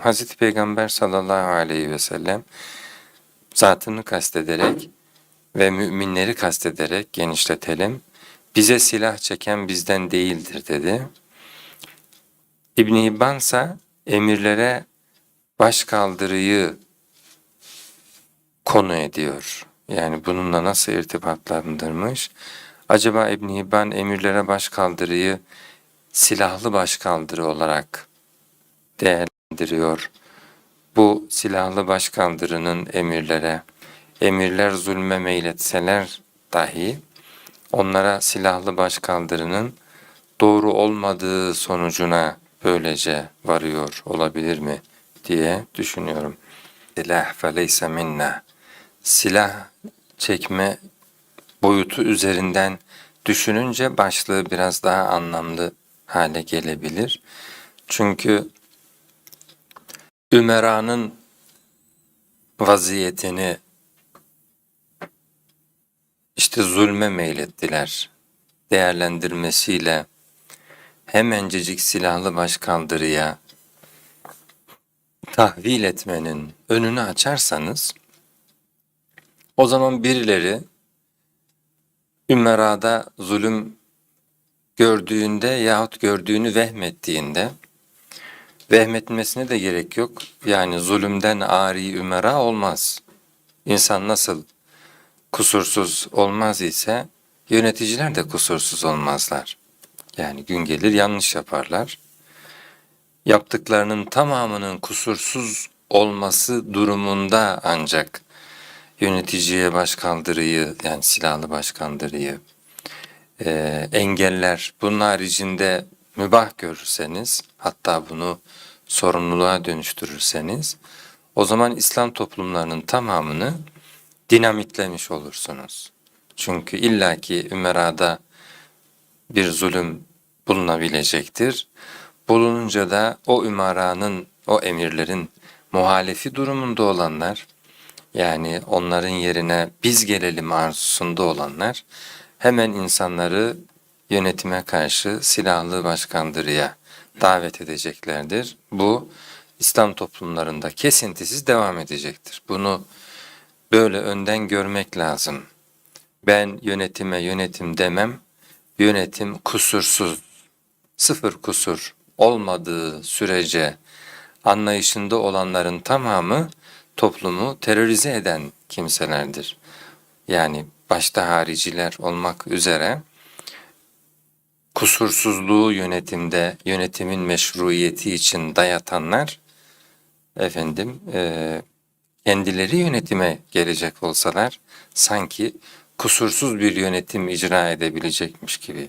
Hazreti Peygamber sallallahu aleyhi ve sellem zatını kastederek ve müminleri kastederek genişletelim. Bize silah çeken bizden değildir dedi. İbn Hibban ise emirlere baş kaldırıyı konu ediyor. Yani bununla nasıl irtibatlandırmış? Acaba İbn Hibban emirlere baş kaldırıyı silahlı baş kaldırı olarak değerlendiriyor. Bu silahlı baş kaldırının emirlere, emirler zulme meyletseler dahi onlara silahlı baş kaldırının doğru olmadığı sonucuna böylece varıyor olabilir mi diye düşünüyorum. Silah feleyse minna. Silah çekme boyutu üzerinden düşününce başlığı biraz daha anlamlı hale gelebilir. Çünkü Ümera'nın vaziyetini işte zulme meylettiler. Değerlendirmesiyle hemencecik silahlı başkaldırıya tahvil etmenin önünü açarsanız o zaman birileri Ümera'da zulüm gördüğünde yahut gördüğünü vehmettiğinde vehmetmesine de gerek yok. Yani zulümden ari ümera olmaz. İnsan nasıl kusursuz olmaz ise yöneticiler de kusursuz olmazlar. Yani gün gelir yanlış yaparlar. Yaptıklarının tamamının kusursuz olması durumunda ancak yöneticiye başkaldırıyı yani silahlı başkaldırıyı e, engeller bunun haricinde mübah görürseniz hatta bunu sorumluluğa dönüştürürseniz o zaman İslam toplumlarının tamamını dinamitlemiş olursunuz. Çünkü illaki Ümera'da bir zulüm bulunabilecektir. Bulununca da o ümaranın, o emirlerin muhalefi durumunda olanlar, yani onların yerine biz gelelim arzusunda olanlar, hemen insanları yönetime karşı silahlı başkandırıya davet edeceklerdir. Bu İslam toplumlarında kesintisiz devam edecektir. Bunu böyle önden görmek lazım. Ben yönetime yönetim demem, yönetim kusursuz, sıfır kusur olmadığı sürece anlayışında olanların tamamı toplumu terörize eden kimselerdir. Yani başta hariciler olmak üzere kusursuzluğu yönetimde, yönetimin meşruiyeti için dayatanlar efendim e, kendileri yönetime gelecek olsalar sanki kusursuz bir yönetim icra edebilecekmiş gibi.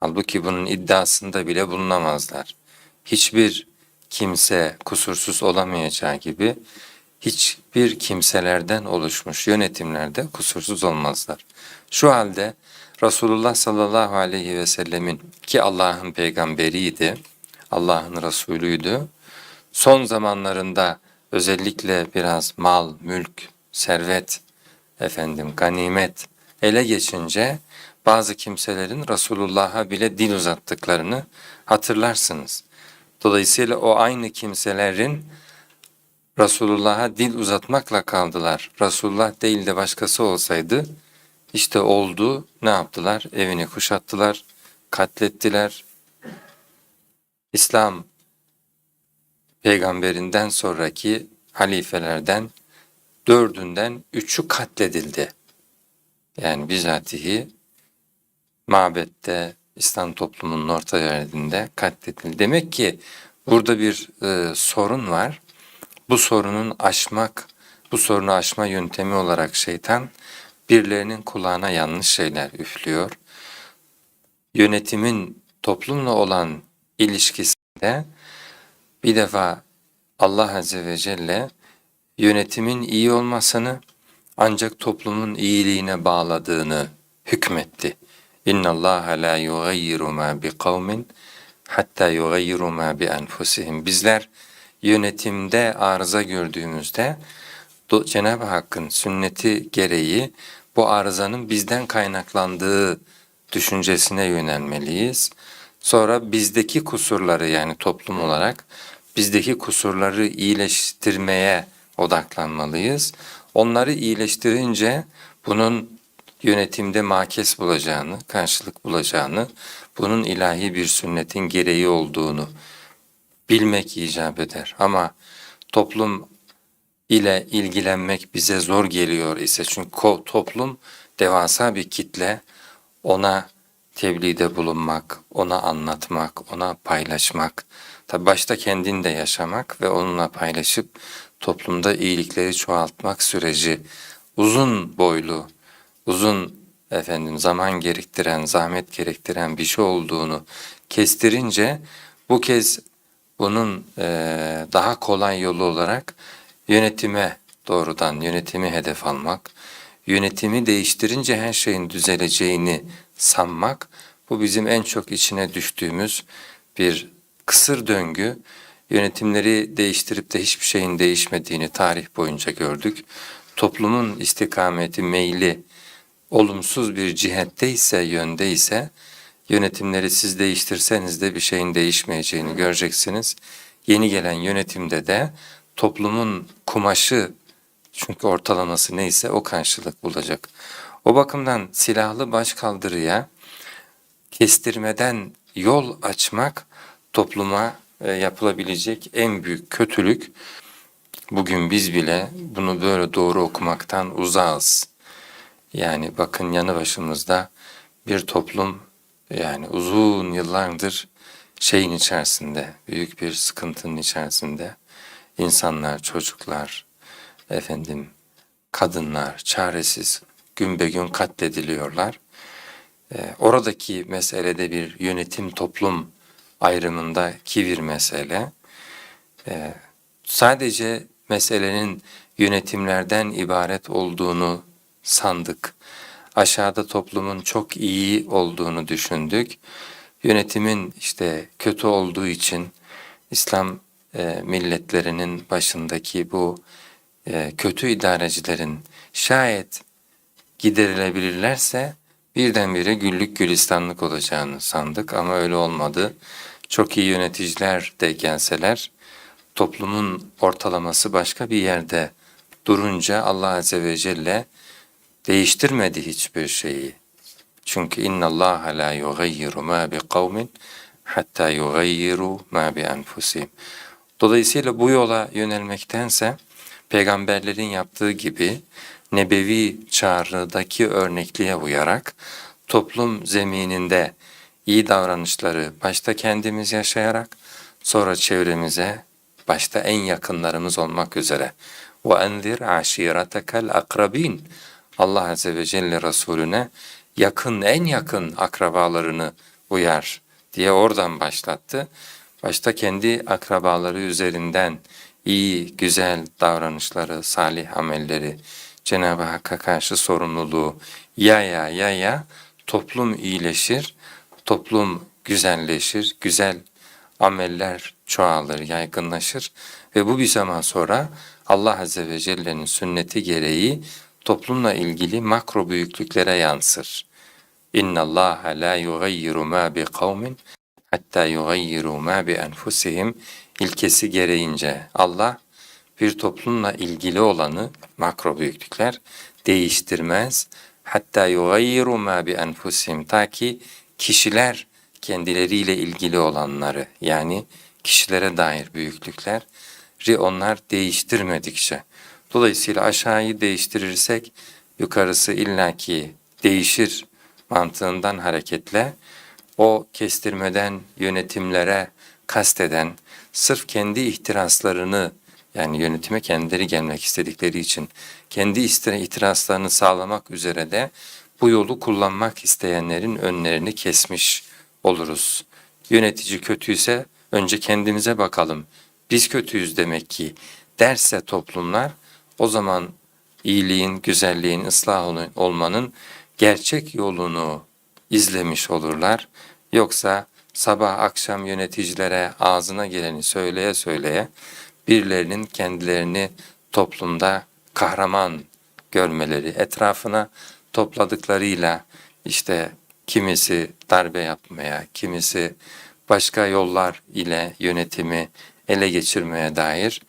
Halbuki bunun iddiasında bile bulunamazlar. Hiçbir kimse kusursuz olamayacağı gibi hiçbir kimselerden oluşmuş yönetimlerde kusursuz olmazlar. Şu halde Resulullah sallallahu aleyhi ve sellemin ki Allah'ın peygamberiydi, Allah'ın Resulüydü. Son zamanlarında özellikle biraz mal, mülk, servet, efendim ganimet ele geçince bazı kimselerin Resulullah'a bile dil uzattıklarını hatırlarsınız. Dolayısıyla o aynı kimselerin Resulullah'a dil uzatmakla kaldılar. Resulullah değil de başkası olsaydı işte oldu ne yaptılar? Evini kuşattılar, katlettiler. İslam peygamberinden sonraki halifelerden dördünden üçü katledildi. Yani bizatihi mabette İslam toplumunun orta yerinde katledildi. Demek ki burada bir e, sorun var. Bu sorunun aşmak, bu sorunu aşma yöntemi olarak şeytan birilerinin kulağına yanlış şeyler üflüyor. Yönetimin toplumla olan ilişkisinde bir defa Allah Azze ve Celle yönetimin iyi olmasını ancak toplumun iyiliğine bağladığını hükmetti. İnna Allah la yugayyiru ma bi kavmin hatta yugayyiru ma bi enfusihim. Bizler yönetimde arıza gördüğümüzde Cenab-ı Hakk'ın sünneti gereği bu arızanın bizden kaynaklandığı düşüncesine yönelmeliyiz. Sonra bizdeki kusurları yani toplum olarak bizdeki kusurları iyileştirmeye odaklanmalıyız. Onları iyileştirince bunun yönetimde makes bulacağını, karşılık bulacağını, bunun ilahi bir sünnetin gereği olduğunu bilmek icap eder. Ama toplum ile ilgilenmek bize zor geliyor ise çünkü toplum devasa bir kitle. Ona tebliğde bulunmak, ona anlatmak, ona paylaşmak, tabi başta kendin de yaşamak ve onunla paylaşıp toplumda iyilikleri çoğaltmak süreci uzun boylu, uzun efendim zaman gerektiren, zahmet gerektiren bir şey olduğunu kestirince bu kez bunun eee, daha kolay yolu olarak yönetime doğrudan yönetimi hedef almak, yönetimi değiştirince her şeyin düzeleceğini sanmak bu bizim en çok içine düştüğümüz bir kısır döngü. Yönetimleri değiştirip de hiçbir şeyin değişmediğini tarih boyunca gördük. Toplumun istikameti, meyli olumsuz bir cihette ise, yönde ise yönetimleri siz değiştirseniz de bir şeyin değişmeyeceğini göreceksiniz. Yeni gelen yönetimde de toplumun kumaşı çünkü ortalaması neyse o karşılık bulacak. O bakımdan silahlı başkaldırıya kestirmeden yol açmak topluma e, yapılabilecek en büyük kötülük. Bugün biz bile bunu böyle doğru okumaktan uzağız. Yani bakın yanı başımızda bir toplum yani uzun yıllardır şeyin içerisinde, büyük bir sıkıntının içerisinde insanlar, çocuklar, efendim kadınlar çaresiz gün be gün katlediliyorlar. Ee, oradaki meselede bir yönetim toplum ayrımındaki bir mesele. Ee, sadece meselenin yönetimlerden ibaret olduğunu sandık. Aşağıda toplumun çok iyi olduğunu düşündük. Yönetimin işte kötü olduğu için İslam e, milletlerinin başındaki bu e, kötü idarecilerin şayet giderilebilirlerse birdenbire güllük gülistanlık olacağını sandık ama öyle olmadı. Çok iyi yöneticiler de gelseler toplumun ortalaması başka bir yerde durunca Allah Azze ve Celle değiştirmedi hiçbir şeyi. Çünkü inna Allah la yugayyiru ma bi kavmin hatta yugayyiru ma bi enfusihim. Dolayısıyla bu yola yönelmektense peygamberlerin yaptığı gibi nebevi çağrıdaki örnekliğe uyarak toplum zemininde iyi davranışları başta kendimiz yaşayarak sonra çevremize başta en yakınlarımız olmak üzere وَاَنْذِرْ عَشِيرَتَكَ الْاَقْرَب۪ينَ Allah Azze ve Celle Resulüne yakın en yakın akrabalarını uyar diye oradan başlattı. Başta kendi akrabaları üzerinden iyi, güzel davranışları, salih amelleri, Cenab-ı Hakk'a karşı sorumluluğu yaya yaya toplum iyileşir, toplum güzelleşir, güzel ameller çoğalır, yaygınlaşır ve bu bir zaman sonra Allah Azze ve Celle'nin sünneti gereği toplumla ilgili makro büyüklüklere yansır. İnna Allah la yugayyiru ma bi kavmin hatta yugayyiru ma bi enfusihim ilkesi gereğince Allah bir toplumla ilgili olanı makro büyüklükler değiştirmez. Hatta yugayyiru ma bi enfusihim ta ki kişiler kendileriyle ilgili olanları yani kişilere dair büyüklükleri onlar değiştirmedikçe. Dolayısıyla aşağıyı değiştirirsek yukarısı illaki değişir mantığından hareketle o kestirmeden yönetimlere kasteden sırf kendi ihtiraslarını yani yönetime kendileri gelmek istedikleri için kendi ihtiraslarını sağlamak üzere de bu yolu kullanmak isteyenlerin önlerini kesmiş oluruz. Yönetici kötüyse önce kendimize bakalım. Biz kötüyüz demek ki derse toplumlar o zaman iyiliğin, güzelliğin, ıslah ol- olmanın gerçek yolunu izlemiş olurlar. Yoksa sabah akşam yöneticilere ağzına geleni söyleye söyleye birilerinin kendilerini toplumda kahraman görmeleri, etrafına topladıklarıyla işte kimisi darbe yapmaya, kimisi başka yollar ile yönetimi ele geçirmeye dair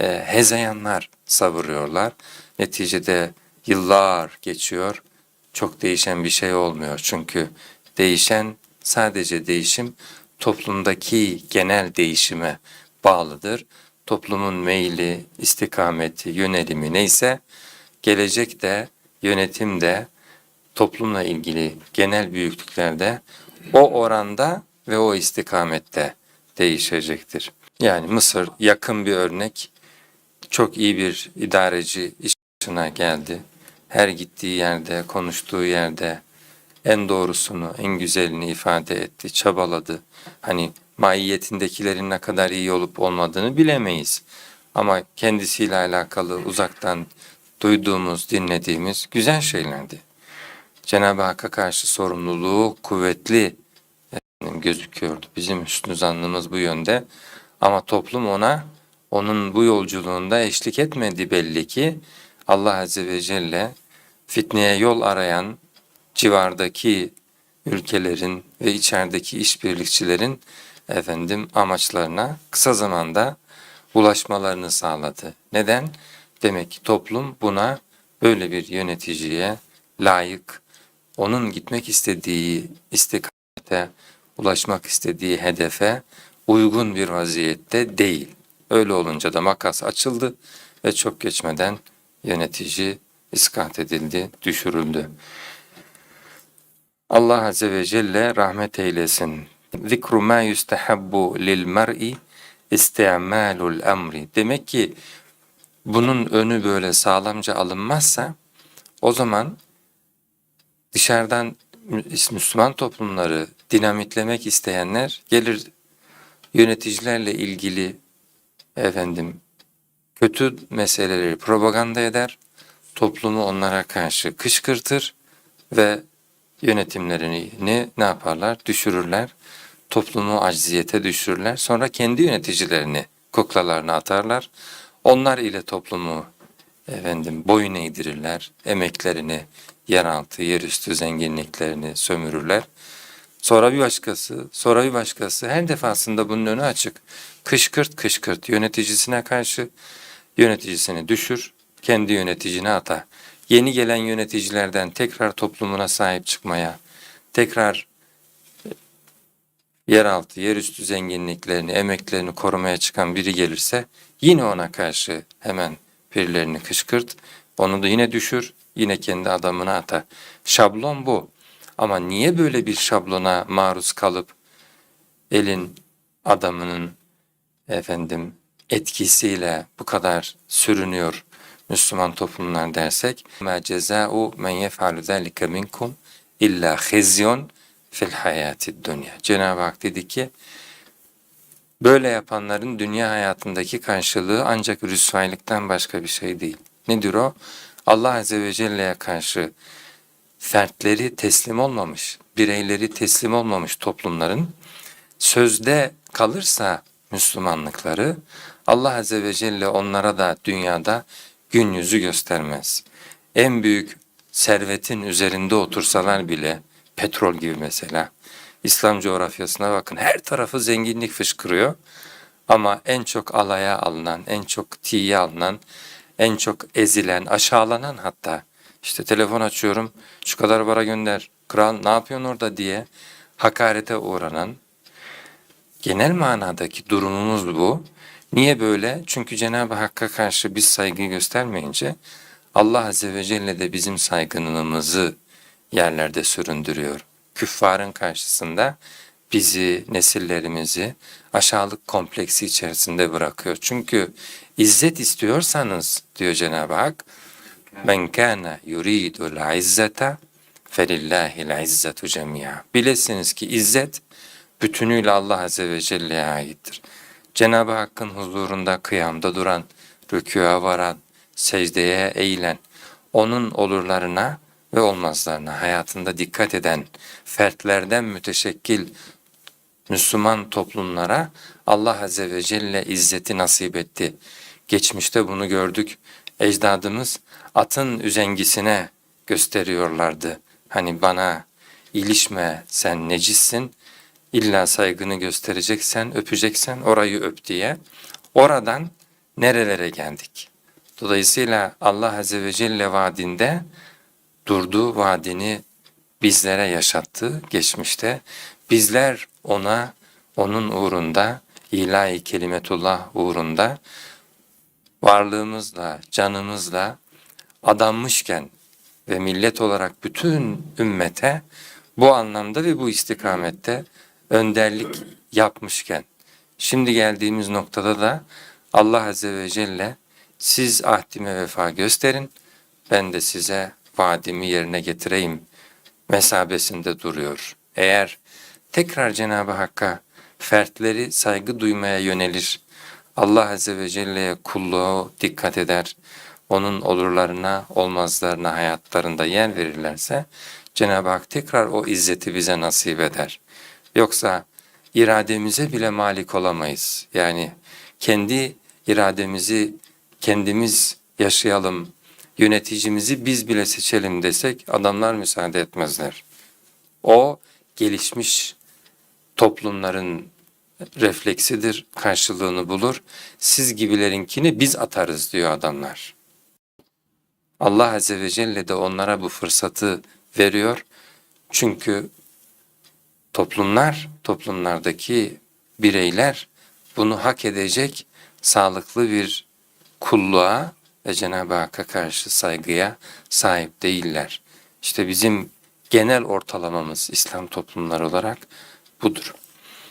e, hezeyanlar savuruyorlar. Neticede yıllar geçiyor, çok değişen bir şey olmuyor. Çünkü değişen sadece değişim toplumdaki genel değişime bağlıdır. Toplumun meyli, istikameti, yönelimi neyse gelecek de yönetim de toplumla ilgili genel büyüklüklerde o oranda ve o istikamette değişecektir. Yani Mısır yakın bir örnek. Çok iyi bir idareci iş başına geldi. Her gittiği yerde, konuştuğu yerde en doğrusunu, en güzelini ifade etti, çabaladı. Hani maiyetindekilerin ne kadar iyi olup olmadığını bilemeyiz. Ama kendisiyle alakalı uzaktan duyduğumuz, dinlediğimiz güzel şeylerdi. Cenab-ı Hakk'a karşı sorumluluğu kuvvetli gözüküyordu. Bizim üstün zannımız bu yönde. Ama toplum ona, onun bu yolculuğunda eşlik etmedi belli ki. Allah Azze ve Celle fitneye yol arayan civardaki ülkelerin ve içerideki işbirlikçilerin efendim amaçlarına kısa zamanda ulaşmalarını sağladı. Neden? Demek ki toplum buna böyle bir yöneticiye layık, onun gitmek istediği istikamete, ulaşmak istediği hedefe uygun bir vaziyette değil. Öyle olunca da makas açıldı ve çok geçmeden yönetici iskat edildi, düşürüldü. Allah Azze ve Celle rahmet eylesin. Zikru ma yustahabbu lil mer'i isti'malul emri. Demek ki bunun önü böyle sağlamca alınmazsa o zaman dışarıdan Müslüman toplumları dinamitlemek isteyenler gelir yöneticilerle ilgili efendim kötü meseleleri propaganda eder, toplumu onlara karşı kışkırtır ve yönetimlerini ne, yaparlar? Düşürürler. Toplumu acziyete düşürürler. Sonra kendi yöneticilerini kuklalarına atarlar. Onlar ile toplumu efendim boyun eğdirirler. Emeklerini, yeraltı, yerüstü zenginliklerini sömürürler. Sonra bir başkası, sonra bir başkası her defasında bunun önü açık. Kışkırt kışkırt yöneticisine karşı yöneticisini düşür, kendi yöneticine ata. Yeni gelen yöneticilerden tekrar toplumuna sahip çıkmaya, tekrar yeraltı, yerüstü zenginliklerini, emeklerini korumaya çıkan biri gelirse yine ona karşı hemen birilerini kışkırt, onu da yine düşür, yine kendi adamına ata. Şablon bu. Ama niye böyle bir şablona maruz kalıp elin adamının efendim etkisiyle bu kadar sürünüyor Müslüman toplumlar dersek ma ceza'u men yef'alu zalika minkum illa khizyun fil hayatid dunya. Cenab-ı Hak dedi ki böyle yapanların dünya hayatındaki karşılığı ancak rüsvaylıktan başka bir şey değil. Nedir o? Allah Azze ve Celle'ye karşı fertleri teslim olmamış, bireyleri teslim olmamış toplumların sözde kalırsa Müslümanlıkları Allah Azze ve Celle onlara da dünyada gün yüzü göstermez. En büyük servetin üzerinde otursalar bile petrol gibi mesela İslam coğrafyasına bakın her tarafı zenginlik fışkırıyor. Ama en çok alaya alınan, en çok tiye alınan, en çok ezilen, aşağılanan hatta işte telefon açıyorum şu kadar para gönder kral ne yapıyorsun orada diye hakarete uğranan genel manadaki durumumuz bu. Niye böyle? Çünkü Cenab-ı Hakk'a karşı biz saygı göstermeyince Allah Azze ve Celle de bizim saygınlığımızı yerlerde süründürüyor. Küffarın karşısında bizi, nesillerimizi aşağılık kompleksi içerisinde bırakıyor. Çünkü izzet istiyorsanız diyor Cenab-ı Hak, Men kana yuridul izzeta felillahil izzetu cemia. Bilesiniz ki izzet bütünüyle Allah Azze ve Celle'ye aittir. Cenab-ı Hakk'ın huzurunda kıyamda duran, rükûa varan, secdeye eğilen, onun olurlarına ve olmazlarına hayatında dikkat eden fertlerden müteşekkil Müslüman toplumlara Allah Azze ve Celle izzeti nasip etti. Geçmişte bunu gördük. Ecdadımız atın üzengisine gösteriyorlardı. Hani bana ilişme sen necissin, illa saygını göstereceksen, öpeceksen orayı öp diye. Oradan nerelere geldik? Dolayısıyla Allah Azze ve Celle vaadinde durduğu vaadini bizlere yaşattı geçmişte. Bizler ona, onun uğrunda, ilahi kelimetullah uğrunda varlığımızla, canımızla adanmışken ve millet olarak bütün ümmete bu anlamda ve bu istikamette önderlik yapmışken şimdi geldiğimiz noktada da Allah Azze ve Celle siz ahdime vefa gösterin ben de size vaadimi yerine getireyim mesabesinde duruyor. Eğer tekrar Cenab-ı Hakk'a fertleri saygı duymaya yönelir, Allah Azze ve Celle'ye kulluğu dikkat eder, onun olurlarına, olmazlarına hayatlarında yer verirlerse Cenab-ı Hak tekrar o izzeti bize nasip eder. Yoksa irademize bile malik olamayız. Yani kendi irademizi kendimiz yaşayalım, yöneticimizi biz bile seçelim desek adamlar müsaade etmezler. O gelişmiş toplumların refleksidir, karşılığını bulur. Siz gibilerinkini biz atarız diyor adamlar. Allah Azze ve Celle de onlara bu fırsatı veriyor. Çünkü toplumlar, toplumlardaki bireyler bunu hak edecek sağlıklı bir kulluğa ve Cenab-ı Hakk'a karşı saygıya sahip değiller. İşte bizim genel ortalamamız İslam toplumları olarak budur.